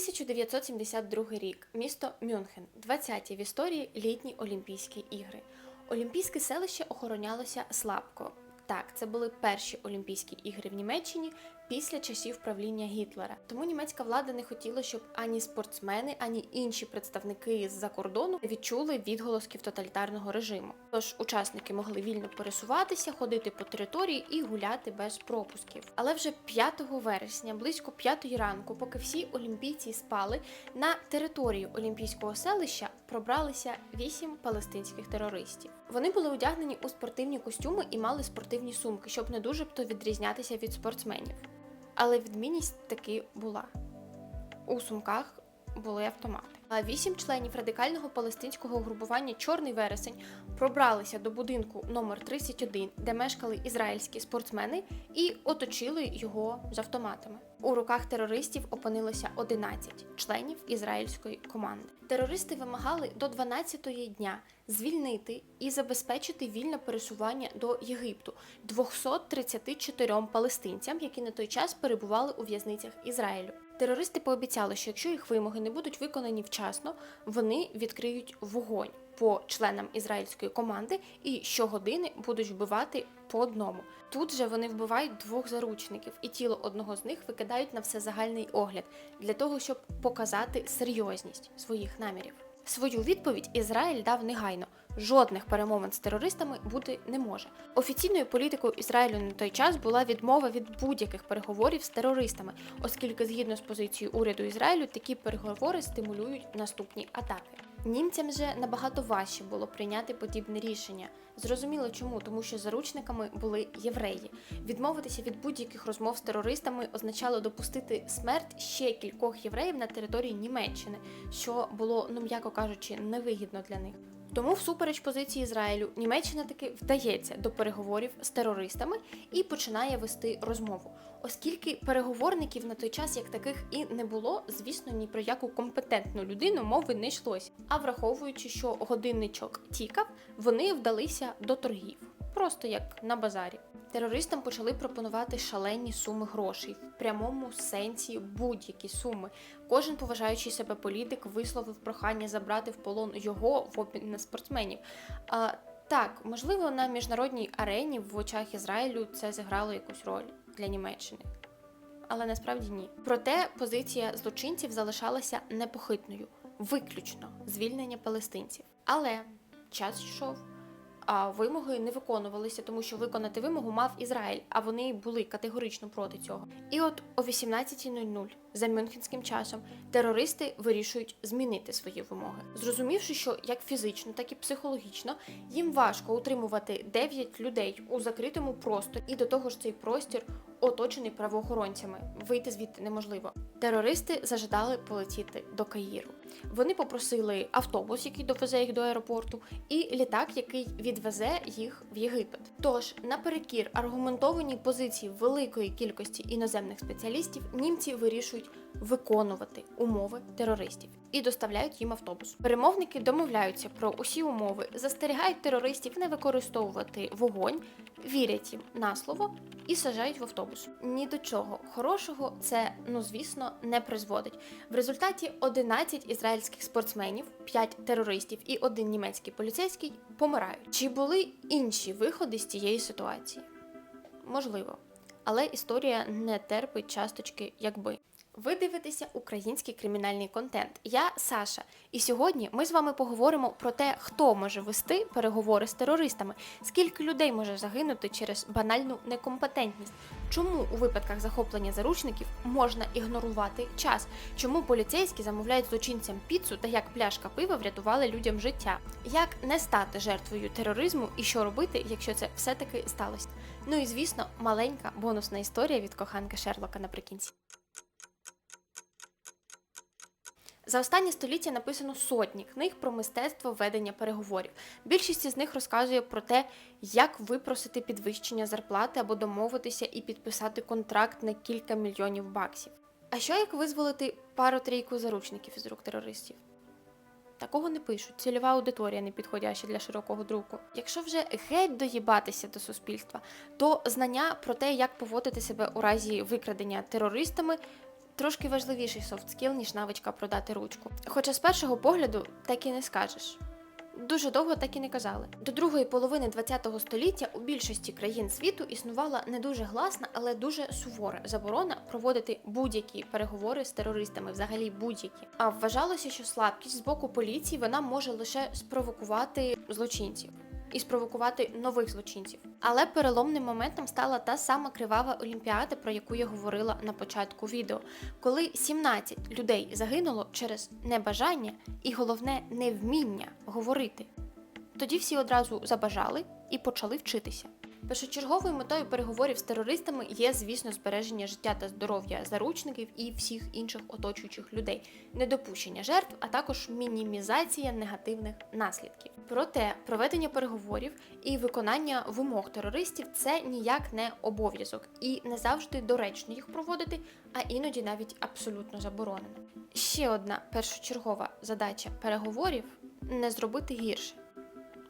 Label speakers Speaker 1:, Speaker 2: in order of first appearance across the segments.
Speaker 1: 1972 рік. Місто Мюнхен. 20-ті в історії літні Олімпійські ігри. Олімпійське селище охоронялося слабко. Так, це були перші Олімпійські ігри в Німеччині після часів правління Гітлера. Тому німецька влада не хотіла, щоб ані спортсмени, ані інші представники з-за кордону відчули відголосків тоталітарного режиму. Тож учасники могли вільно пересуватися, ходити по території і гуляти без пропусків. Але вже 5 вересня, близько 5 ранку, поки всі олімпійці спали, на територію олімпійського селища пробралися вісім палестинських терористів. Вони були одягнені у спортивні костюми і мали спортивні сумки, щоб не дуже б то відрізнятися від спортсменів. Але відмінність таки була. У сумках були автомати. А вісім членів радикального палестинського угрупування Чорний вересень пробралися до будинку номер 31, де мешкали ізраїльські спортсмени, і оточили його з автоматами. У руках терористів опинилося 11 членів ізраїльської команди. Терористи вимагали до 12-ї дня звільнити і забезпечити вільне пересування до Єгипту 234 палестинцям, які на той час перебували у в'язницях Ізраїлю. Терористи пообіцяли, що якщо їх вимоги не будуть виконані вчасно, вони відкриють вогонь по членам ізраїльської команди і щогодини будуть вбивати по одному. Тут же вони вбивають двох заручників, і тіло одного з них викидають на всезагальний огляд для того, щоб показати серйозність своїх намірів. Свою відповідь Ізраїль дав негайно. Жодних перемовин з терористами бути не може. Офіційною політикою Ізраїлю на той час була відмова від будь-яких переговорів з терористами, оскільки, згідно з позицією уряду Ізраїлю, такі переговори стимулюють наступні атаки. Німцям же набагато важче було прийняти подібне рішення. Зрозуміло чому, тому що заручниками були євреї. Відмовитися від будь-яких розмов з терористами означало допустити смерть ще кількох євреїв на території Німеччини, що було, ну м'яко кажучи, невигідно для них. Тому, всупереч позиції Ізраїлю, Німеччина таки вдається до переговорів з терористами і починає вести розмову. Оскільки переговорників на той час як таких і не було, звісно, ні про яку компетентну людину мови не йшлось. А враховуючи, що годинничок тікав, вони вдалися до торгів, просто як на базарі. Терористам почали пропонувати шалені суми грошей в прямому сенсі будь-які суми. Кожен поважаючий себе політик висловив прохання забрати в полон його в обмін на спортсменів. А, так, можливо, на міжнародній арені в очах Ізраїлю це зіграло якусь роль для Німеччини. Але насправді ні. Проте позиція злочинців залишалася непохитною, виключно звільнення палестинців. Але час йшов вимоги не виконувалися, тому що виконати вимогу мав Ізраїль, а вони були категорично проти цього. І от о 18.00 за мюнхенським часом терористи вирішують змінити свої вимоги, зрозумівши, що як фізично, так і психологічно їм важко утримувати 9 людей у закритому просторі, і до того ж цей простір оточений правоохоронцями. Вийти звідти неможливо. Терористи зажадали полетіти до Каїру. Вони попросили автобус, який довезе їх до аеропорту, і літак, який відвезе їх в Єгипет. Тож, наперекір аргументованій позиції великої кількості іноземних спеціалістів, німці вирішують виконувати умови терористів і доставляють їм автобус. Перемовники домовляються про усі умови, застерігають терористів не використовувати вогонь, вірять їм на слово і сажають в автобус. Ні до чого хорошого це, ну звісно, не призводить. В результаті 11 ізраїльських спортсменів, 5 терористів і один німецький поліцейський помирають. Чи були інші виходи з цієї ситуації? Можливо, але історія не терпить часточки, якби. Ви дивитеся український кримінальний контент. Я Саша, і сьогодні ми з вами поговоримо про те, хто може вести переговори з терористами, скільки людей може загинути через банальну некомпетентність, чому у випадках захоплення заручників можна ігнорувати час, чому поліцейські замовляють злочинцям піцу та як пляшка пива врятували людям життя, як не стати жертвою тероризму і що робити, якщо це все-таки сталося. Ну і звісно, маленька бонусна історія від коханки Шерлока наприкінці. За останнє століття написано сотні книг про мистецтво ведення переговорів. Більшість із них розказує про те, як випросити підвищення зарплати або домовитися і підписати контракт на кілька мільйонів баксів. А що як визволити пару-трійку заручників із рук терористів? Такого не пишуть, цільова аудиторія не підходяща для широкого друку. Якщо вже геть доїбатися до суспільства, то знання про те, як поводити себе у разі викрадення терористами, трошки важливіший софтскіл, ніж навичка продати ручку. Хоча з першого погляду так і не скажеш. Дуже довго так і не казали. До другої половини ХХ століття у більшості країн світу існувала не дуже гласна, але дуже сувора заборона проводити будь-які переговори з терористами, взагалі будь-які. А вважалося, що слабкість з боку поліції вона може лише спровокувати злочинців. І спровокувати нових злочинців. Але переломним моментом стала та сама кривава олімпіада, про яку я говорила на початку відео, коли 17 людей загинуло через небажання і головне невміння говорити. Тоді всі одразу забажали і почали вчитися. Першочерговою метою переговорів з терористами є, звісно, збереження життя та здоров'я заручників і всіх інших оточуючих людей, недопущення жертв, а також мінімізація негативних наслідків. Проте проведення переговорів і виконання вимог терористів це ніяк не обов'язок і не завжди доречно їх проводити, а іноді навіть абсолютно заборонено. Ще одна першочергова задача переговорів не зробити гірше,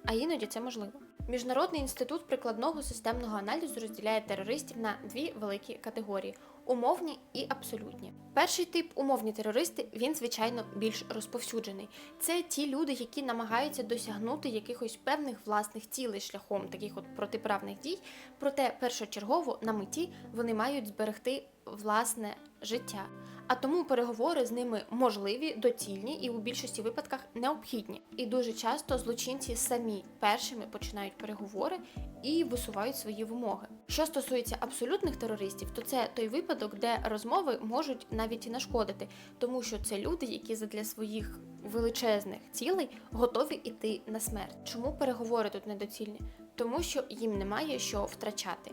Speaker 1: а іноді це можливо. Міжнародний інститут прикладного системного аналізу розділяє терористів на дві великі категорії: умовні і абсолютні. Перший тип умовні терористи, він звичайно більш розповсюджений. Це ті люди, які намагаються досягнути якихось певних власних цілей шляхом таких от протиправних дій. Проте першочергово на меті вони мають зберегти власне життя. А тому переговори з ними можливі, доцільні і у більшості випадках необхідні. І дуже часто злочинці самі першими починають переговори і висувають свої вимоги. Що стосується абсолютних терористів, то це той випадок, де розмови можуть навіть і нашкодити, тому що це люди, які задля своїх величезних цілей готові йти на смерть. Чому переговори тут недоцільні? Тому що їм немає що втрачати.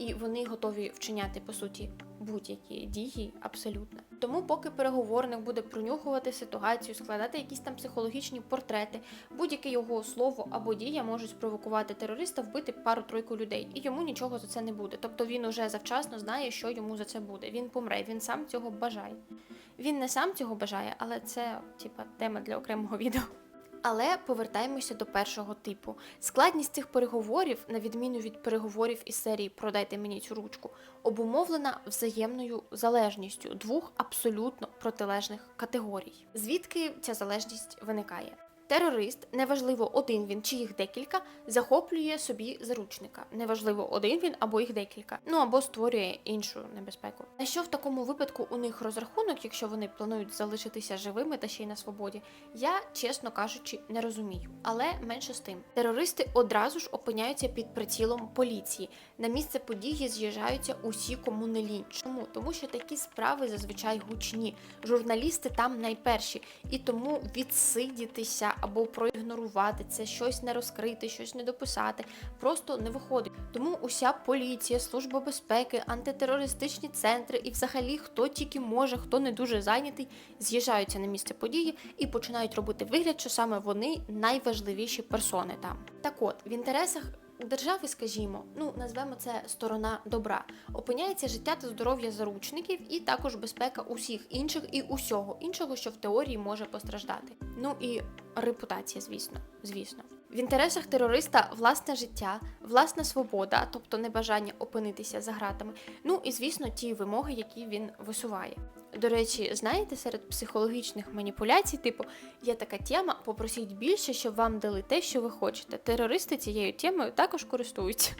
Speaker 1: І вони готові вчиняти по суті будь-які дії абсолютно. Тому, поки переговорник буде пронюхувати ситуацію, складати якісь там психологічні портрети, будь-яке його слово або дія можуть спровокувати терориста вбити пару-тройку людей, і йому нічого за це не буде. Тобто він уже завчасно знає, що йому за це буде. Він помре, він сам цього бажає. Він не сам цього бажає, але це типа тема для окремого відео. Але повертаємося до першого типу. Складність цих переговорів, на відміну від переговорів із серії Продайте мені цю ручку, обумовлена взаємною залежністю двох абсолютно протилежних категорій. Звідки ця залежність виникає? Терорист, неважливо один він чи їх декілька, захоплює собі заручника. Неважливо один він або їх декілька, ну або створює іншу небезпеку. На що в такому випадку у них розрахунок, якщо вони планують залишитися живими та ще й на свободі, я, чесно кажучи, не розумію. Але менше з тим, терористи одразу ж опиняються під прицілом поліції. На місце події з'їжджаються усі, кому не лінь. Чому? Тому що такі справи зазвичай гучні. Журналісти там найперші, і тому відсидітися або проігнорувати це, щось не розкрити, щось не дописати, просто не виходить. Тому уся поліція, служба безпеки, антитерористичні центри і взагалі хто тільки може, хто не дуже зайнятий, з'їжджаються на місце події і починають робити вигляд, що саме вони найважливіші персони там. Так от в інтересах. Держави, скажімо, ну назвемо це сторона добра, опиняється життя та здоров'я заручників, і також безпека усіх інших і усього іншого, що в теорії може постраждати. Ну і репутація, звісно, звісно. В інтересах терориста власне життя, власна свобода, тобто небажання опинитися за гратами. Ну і звісно, ті вимоги, які він висуває. До речі, знаєте, серед психологічних маніпуляцій, типу, є така тема, попросіть більше, щоб вам дали те, що ви хочете. Терористи цією темою також користуються.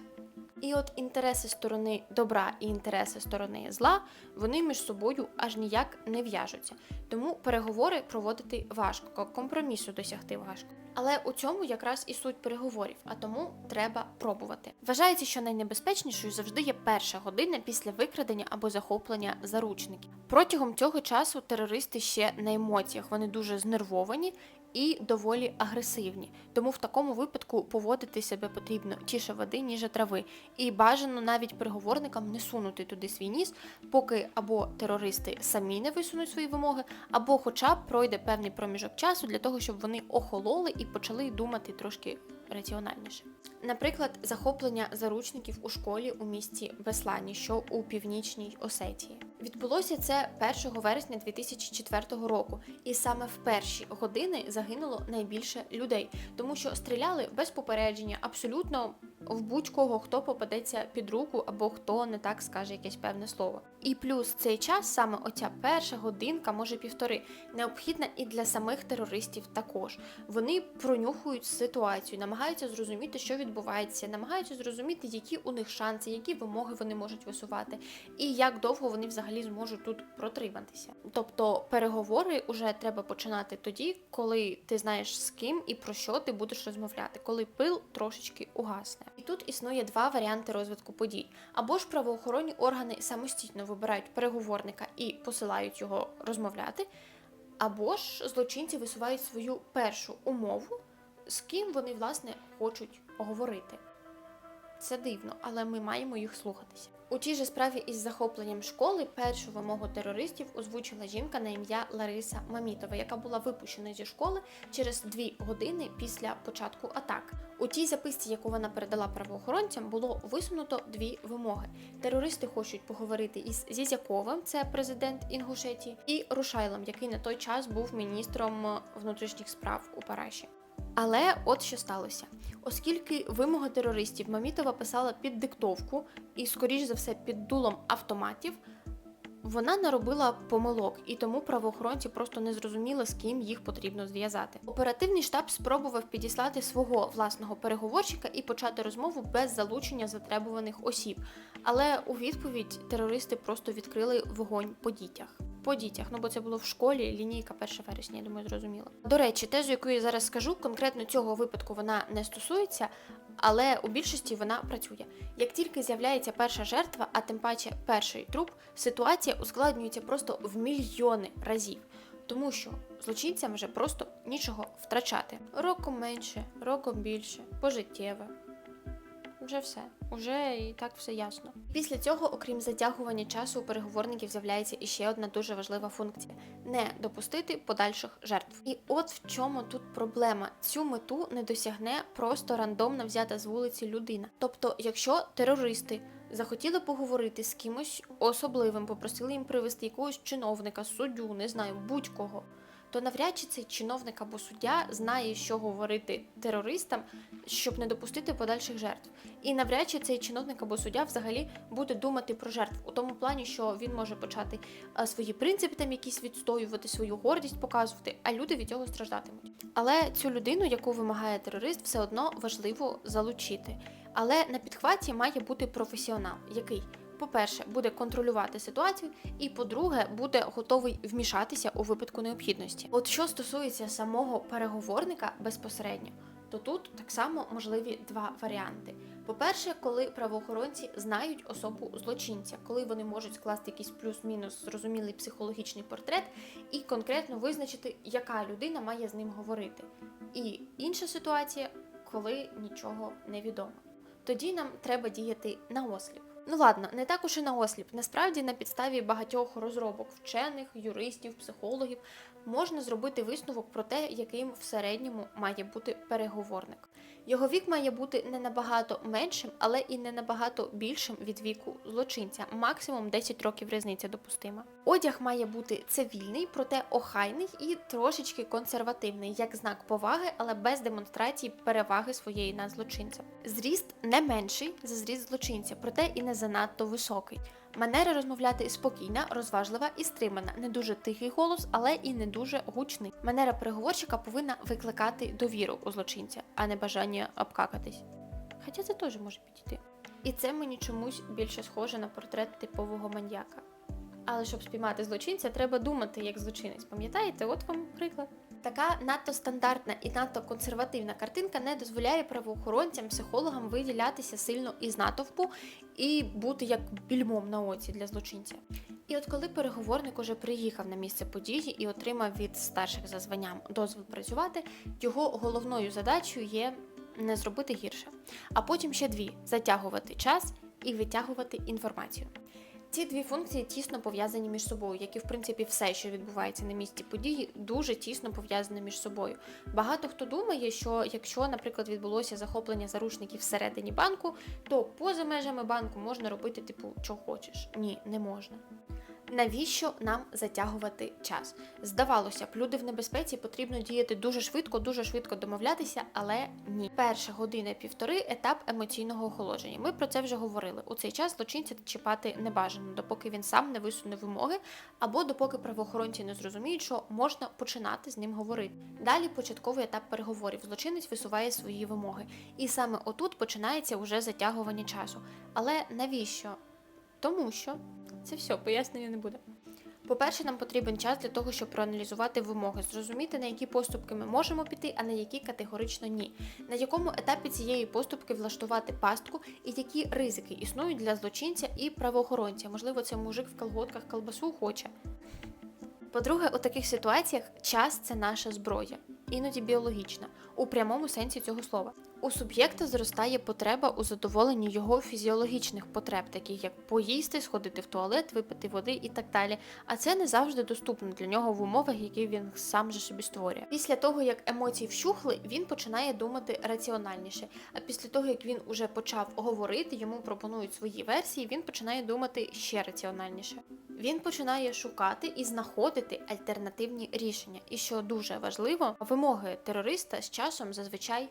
Speaker 1: І от інтереси сторони добра і інтереси сторони зла, вони між собою аж ніяк не в'яжуться. Тому переговори проводити важко, компромісу досягти важко. Але у цьому якраз і суть переговорів, а тому треба пробувати. Вважається, що найнебезпечнішою завжди є перша година після викрадення або захоплення заручників. Протягом цього часу терористи ще на емоціях, вони дуже знервовані і доволі агресивні. Тому в такому випадку поводити себе потрібно тіше води, ніж трави. І бажано навіть переговорникам не сунути туди свій ніс, поки або терористи самі не висунуть свої вимоги, або хоча б пройде певний проміжок часу для того, щоб вони охололи і почали думати трошки раціональніше. Наприклад, захоплення заручників у школі у місті Беслані, що у північній Осетії. Відбулося це 1 вересня 2004 року, і саме в перші години загинуло найбільше людей, тому що стріляли без попередження, абсолютно в будь-кого, хто попадеться під руку або хто не так скаже якесь певне слово. І плюс цей час, саме оця перша годинка, може півтори, необхідна і для самих терористів також. Вони пронюхують ситуацію, намагаються зрозуміти, що відбувається, намагаються зрозуміти, які у них шанси, які вимоги вони можуть висувати, і як довго вони взагалі зможуть тут протриматися. Тобто переговори вже треба починати тоді, коли ти знаєш з ким і про що ти будеш розмовляти, коли пил трошечки угасне. І тут існує два варіанти розвитку подій: або ж правоохоронні органи самостійно вибирають переговорника і посилають його розмовляти, або ж злочинці висувають свою першу умову, з ким вони власне хочуть говорити. Це дивно, але ми маємо їх слухатися. У тій же справі із захопленням школи першу вимогу терористів озвучила жінка на ім'я Лариса Мамітова, яка була випущена зі школи через дві години після початку атак. У тій записці, яку вона передала правоохоронцям, було висунуто дві вимоги. Терористи хочуть поговорити із Зізяковим, це президент Інгушетії, і Рушайлом, який на той час був міністром внутрішніх справ у Параші. Але от що сталося. Оскільки вимога терористів Мамітова писала під диктовку і, скоріш за все, під дулом автоматів, вона наробила помилок, і тому правоохоронці просто не зрозуміли, з ким їх потрібно зв'язати. Оперативний штаб спробував підіслати свого власного переговорщика і почати розмову без залучення затребуваних осіб. Але у відповідь терористи просто відкрили вогонь по дітях. По дітях, ну бо це було в школі, лінійка 1 вересня, я думаю, зрозуміло. До речі, тезу, яку я зараз скажу, конкретно цього випадку вона не стосується, але у більшості вона працює. Як тільки з'являється перша жертва, а тим паче перший труп, ситуація ускладнюється просто в мільйони разів. Тому що злочинцям вже просто нічого втрачати. Роком менше, роком більше, пожиттєве. Вже все, уже і так все ясно. Після цього, окрім затягування часу, у переговорників з'являється іще одна дуже важлива функція не допустити подальших жертв. І от в чому тут проблема: цю мету не досягне просто рандомно взята з вулиці людина. Тобто, якщо терористи захотіли поговорити з кимось особливим, попросили їм привезти якогось чиновника, суддю, не знаю, будь-кого. То навряд чи цей чиновник або суддя знає, що говорити терористам, щоб не допустити подальших жертв. І навряд чи цей чиновник або суддя взагалі буде думати про жертв у тому плані, що він може почати свої принципи там якісь відстоювати, свою гордість показувати, а люди від цього страждатимуть. Але цю людину, яку вимагає терорист, все одно важливо залучити. Але на підхваті має бути професіонал, який по-перше, буде контролювати ситуацію, і по-друге, буде готовий вмішатися у випадку необхідності. От що стосується самого переговорника безпосередньо, то тут так само можливі два варіанти. По-перше, коли правоохоронці знають особу злочинця, коли вони можуть скласти якийсь плюс-мінус зрозумілий психологічний портрет і конкретно визначити, яка людина має з ним говорити. І інша ситуація, коли нічого не відомо. Тоді нам треба діяти на осліп. Ну ладно, не так уж і на осліп. Насправді, на підставі багатьох розробок вчених, юристів, психологів можна зробити висновок про те, яким в середньому має бути переговорник. Його вік має бути не набагато меншим, але і не набагато більшим від віку злочинця. Максимум 10 років різниця допустима. Одяг має бути цивільний, проте охайний і трошечки консервативний, як знак поваги, але без демонстрації переваги своєї над злочинцем. Зріст не менший за зріст злочинця, проте і не занадто високий. Манера розмовляти спокійна, розважлива і стримана, не дуже тихий голос, але і не дуже гучний. Манера переговорщика повинна викликати довіру у злочинця, а не бажання обкакатись. Хоча це теж може підійти. І це мені чомусь більше схоже на портрет типового маньяка. Але щоб спіймати злочинця, треба думати як злочинець. Пам'ятаєте, от вам приклад. Така надто стандартна і надто консервативна картинка не дозволяє правоохоронцям, психологам виділятися сильно із натовпу і бути як більмом на оці для злочинця. І от коли переговорник уже приїхав на місце події і отримав від старших за званням дозвіл працювати, його головною задачею є не зробити гірше, а потім ще дві затягувати час і витягувати інформацію. Ці дві функції тісно пов'язані між собою, як і в принципі все, що відбувається на місці події, дуже тісно пов'язане між собою. Багато хто думає, що якщо, наприклад, відбулося захоплення заручників всередині банку, то поза межами банку можна робити, типу, що хочеш. Ні, не можна. Навіщо нам затягувати час? Здавалося б, люди в небезпеці потрібно діяти дуже швидко, дуже швидко домовлятися, але ні. Перша година півтори етап емоційного охолодження. Ми про це вже говорили. У цей час злочинця чіпати не бажано, допоки він сам не висуне вимоги, або допоки правоохоронці не зрозуміють, що можна починати з ним говорити. Далі початковий етап переговорів. Злочинець висуває свої вимоги, і саме отут починається уже затягування часу. Але навіщо? Тому що це все, пояснення не буде. По-перше, нам потрібен час для того, щоб проаналізувати вимоги, зрозуміти, на які поступки ми можемо піти, а на які категорично ні. На якому етапі цієї поступки влаштувати пастку і які ризики існують для злочинця і правоохоронця. Можливо, це мужик в колготках колбасу хоче. По-друге, у таких ситуаціях час це наша зброя, іноді біологічна, у прямому сенсі цього слова. У суб'єкта зростає потреба у задоволенні його фізіологічних потреб, таких як поїсти, сходити в туалет, випити води і так далі. А це не завжди доступно для нього в умовах, які він сам же собі створює. Після того, як емоції вщухли, він починає думати раціональніше. А після того, як він уже почав говорити, йому пропонують свої версії, він починає думати ще раціональніше. Він починає шукати і знаходити альтернативні рішення. І що дуже важливо, вимоги терориста з часом зазвичай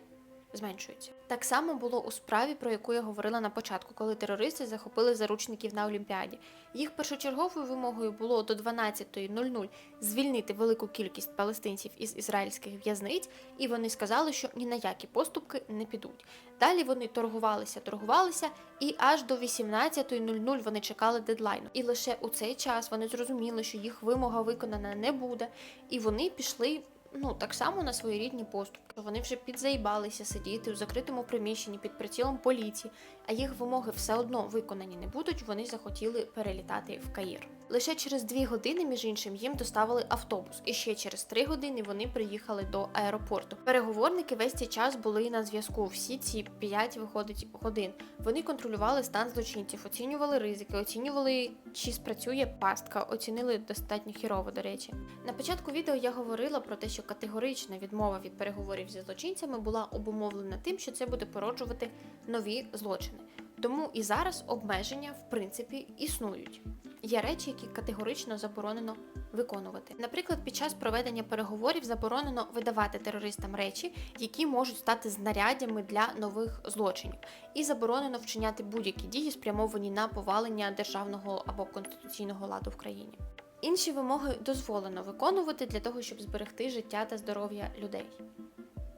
Speaker 1: зменшуються. Так само було у справі, про яку я говорила на початку, коли терористи захопили заручників на Олімпіаді. Їх першочерговою вимогою було до 12.00 звільнити велику кількість палестинців із ізраїльських в'язниць, і вони сказали, що ні на які поступки не підуть. Далі вони торгувалися, торгувалися, і аж до 18.00 вони чекали дедлайну. І лише у цей час вони зрозуміли, що їх вимога виконана не буде, і вони пішли. Ну, так само на свої рідні поступки. Вони вже підзаїбалися сидіти у закритому приміщенні під прицілом поліції, а їх вимоги все одно виконані не будуть. Вони захотіли перелітати в Каїр. Лише через дві години, між іншим, їм доставили автобус, і ще через три години вони приїхали до аеропорту. Переговорники весь цей час були на зв'язку. Всі ці п'ять виходить годин. Вони контролювали стан злочинців, оцінювали ризики, оцінювали, чи спрацює пастка, оцінили достатньо хірово, до речі. На початку відео я говорила про те, що категорична відмова від переговорів зі злочинцями була обумовлена тим, що це буде породжувати нові злочини. Тому і зараз обмеження в принципі існують. Є речі, які категорично заборонено виконувати. Наприклад, під час проведення переговорів заборонено видавати терористам речі, які можуть стати знаряддями для нових злочинів, і заборонено вчиняти будь-які дії, спрямовані на повалення державного або конституційного ладу в країні. Інші вимоги дозволено виконувати для того, щоб зберегти життя та здоров'я людей.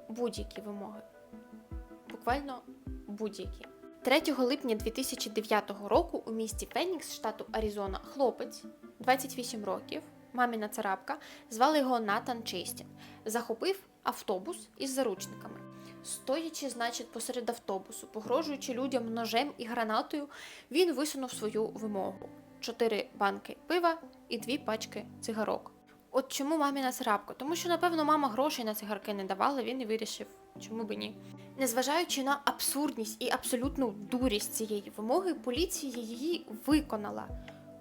Speaker 1: Будь-які вимоги. Буквально будь-які. 3 липня 2009 року у місті Фенікс, штату Аризона, хлопець 28 років, маміна царапка, звали його Натан Чейстін, захопив автобус із заручниками. Стоячи, значить, посеред автобусу, погрожуючи людям ножем і гранатою, він висунув свою вимогу: чотири банки пива і дві пачки цигарок. От чому маміна царапка? Тому що, напевно, мама грошей на цигарки не давала, він і вирішив, чому би ні. Незважаючи на абсурдність і абсолютну дурість цієї вимоги, поліція її виконала,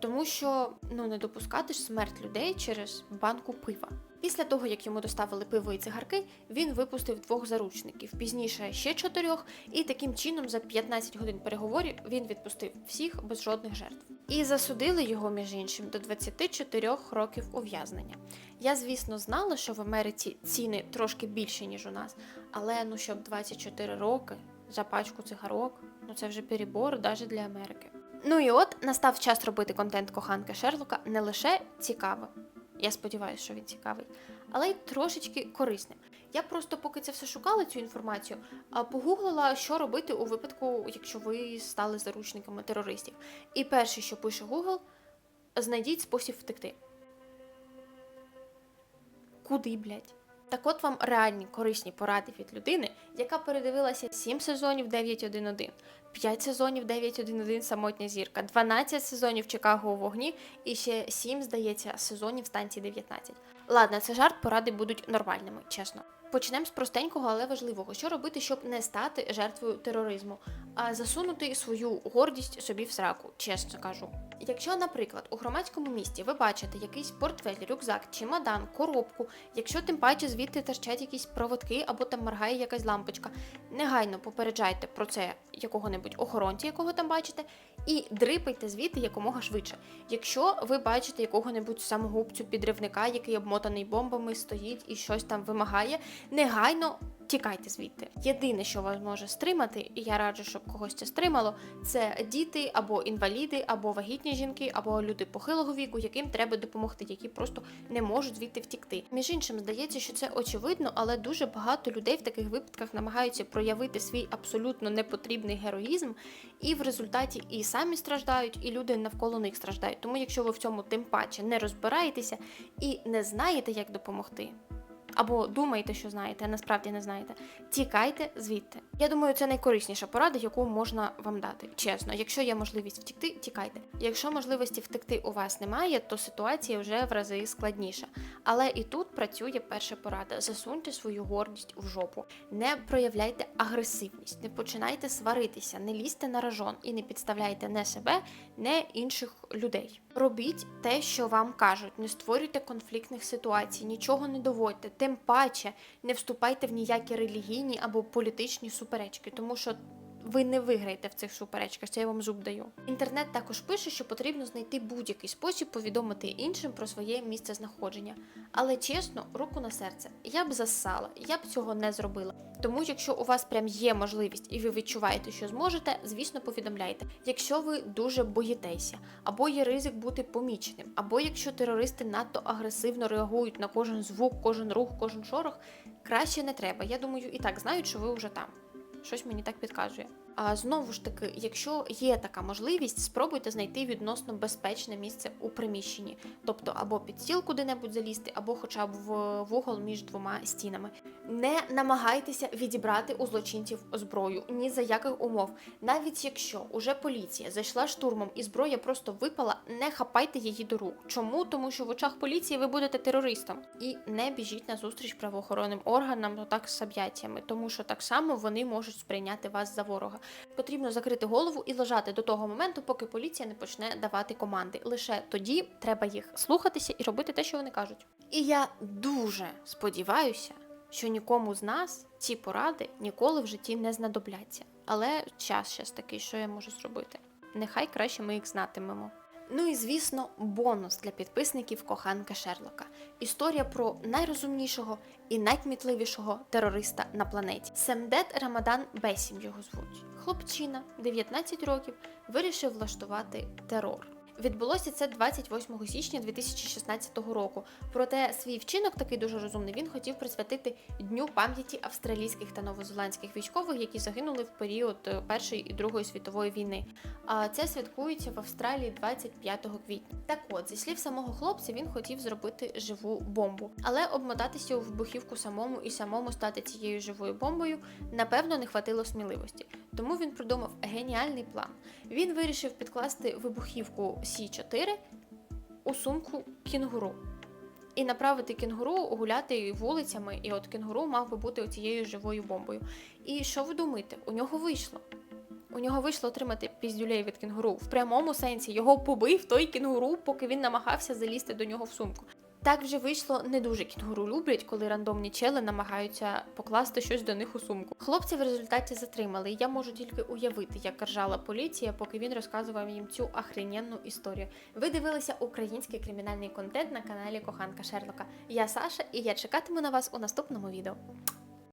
Speaker 1: тому що ну не допускати ж смерть людей через банку пива. Після того, як йому доставили пиво і цигарки, він випустив двох заручників, пізніше ще чотирьох, і таким чином за 15 годин переговорів він відпустив всіх без жодних жертв. І засудили його, між іншим, до 24 років ув'язнення. Я, звісно, знала, що в Америці ціни трошки більші, ніж у нас, але ну щоб 24 роки за пачку цигарок, ну це вже перебор навіть для Америки. Ну і от настав час робити контент коханки Шерлока не лише цікаво. Я сподіваюся, що він цікавий, але й трошечки корисним. Я просто, поки це все шукала, цю інформацію, погуглила, що робити у випадку, якщо ви стали заручниками терористів. І перше, що пише Google, знайдіть спосіб втекти. Куди, блядь? Так от вам реальні корисні поради від людини, яка передивилася 7 сезонів 9.1.1, 5 сезонів 9.1.1 самотня зірка, 12 сезонів Чикаго у вогні і ще 7, здається, сезонів станції 19. Ладно, це жарт, поради будуть нормальними, чесно. Почнемо з простенького, але важливого. Що робити, щоб не стати жертвою тероризму, а засунути свою гордість собі в сраку, чесно кажу. Якщо, наприклад, у громадському місті ви бачите якийсь портфель, рюкзак, чемодан, коробку, якщо тим паче звідти торчать якісь проводки або там моргає якась лампочка, негайно попереджайте про це якого-небудь охоронця, якого там бачите, і дрипайте звідти якомога швидше. Якщо ви бачите якого-небудь самогубцю підривника, який обмотаний бомбами, стоїть і щось там вимагає, негайно тікайте звідти. Єдине, що вас може стримати, і я раджу, щоб когось це стримало, це діти або інваліди, або вагітні жінки, або люди похилого віку, яким треба допомогти, які просто не можуть звідти втікти. Між іншим, здається, що це очевидно, але дуже багато людей в таких випадках намагаються проявити свій абсолютно непотрібний героїзм, і в результаті і самі страждають, і люди навколо них страждають. Тому, якщо ви в цьому тим паче не розбираєтеся і не знаєте, як допомогти. Або думаєте, що знаєте, а насправді не знаєте. Тікайте звідти. Я думаю, це найкорисніша порада, яку можна вам дати. Чесно, якщо є можливість втікти, тікайте. Якщо можливості втекти у вас немає, то ситуація вже в рази складніша. Але і тут працює перша порада: засуньте свою гордість в жопу. Не проявляйте агресивність, не починайте сваритися, не лізьте на ражон і не підставляйте не себе, не інших людей. Робіть те, що вам кажуть, не створюйте конфліктних ситуацій, нічого не доводьте, тим паче не вступайте в ніякі релігійні або політичні суперечки, тому що ви не виграєте в цих суперечках, це я вам зуб даю. Інтернет також пише, що потрібно знайти будь-який спосіб повідомити іншим про своє місце знаходження. Але чесно, руку на серце, я б зассала, я б цього не зробила. Тому, якщо у вас прям є можливість і ви відчуваєте, що зможете, звісно, повідомляйте. Якщо ви дуже боїтеся, або є ризик бути поміченим, або якщо терористи надто агресивно реагують на кожен звук, кожен рух, кожен шорох, краще не треба. Я думаю, і так знають, що ви вже там. Щось мені так підказує. А знову ж таки, якщо є така можливість, спробуйте знайти відносно безпечне місце у приміщенні, тобто або під стіл куди-небудь залізти, або хоча б в вугол між двома стінами. Не намагайтеся відібрати у злочинців зброю ні за яких умов. Навіть якщо уже поліція зайшла штурмом і зброя просто випала, не хапайте її до рук. Чому? Тому що в очах поліції ви будете терористом. І не біжіть на зустріч правоохоронним органам, ну так з об'яттями, тому що так само вони можуть сприйняти вас за ворога. Потрібно закрити голову і лежати до того моменту, поки поліція не почне давати команди. Лише тоді треба їх слухатися і робити те, що вони кажуть. І я дуже сподіваюся, що нікому з нас ці поради ніколи в житті не знадобляться. Але час щас такий, що я можу зробити. Нехай краще ми їх знатимемо. Ну і звісно, бонус для підписників коханка Шерлока. Історія про найрозумнішого і найкмітливішого терориста на планеті. Семдет Рамадан Бесім його звуть. Хлопчина, 19 років, вирішив влаштувати терор. Відбулося це 28 січня 2016 року. Проте свій вчинок, такий дуже розумний, він хотів присвятити дню пам'яті австралійських та новозеландських військових, які загинули в період е, Першої і Другої світової війни. А це святкується в Австралії 25 квітня. Так от, зі слів самого хлопця, він хотів зробити живу бомбу, але обмотатися у вибухівку самому і самому стати цією живою бомбою напевно не хватило сміливості. Тому він придумав геніальний план. Він вирішив підкласти вибухівку Сі-4 у сумку кінгуру. І направити кінгуру гуляти вулицями, і от кінгуру мав би бути цією живою бомбою. І що ви думаєте? У нього вийшло. У нього вийшло отримати піздюлей від кінгуру. В прямому сенсі його побив той кінгуру, поки він намагався залізти до нього в сумку. Так вже вийшло не дуже кінгуру люблять, коли рандомні чели намагаються покласти щось до них у сумку. Хлопця в результаті затримали. Я можу тільки уявити, як ржала поліція, поки він розказував їм цю охрененну історію. Ви дивилися український кримінальний контент на каналі Коханка Шерлока. Я Саша, і я чекатиму на вас у наступному відео.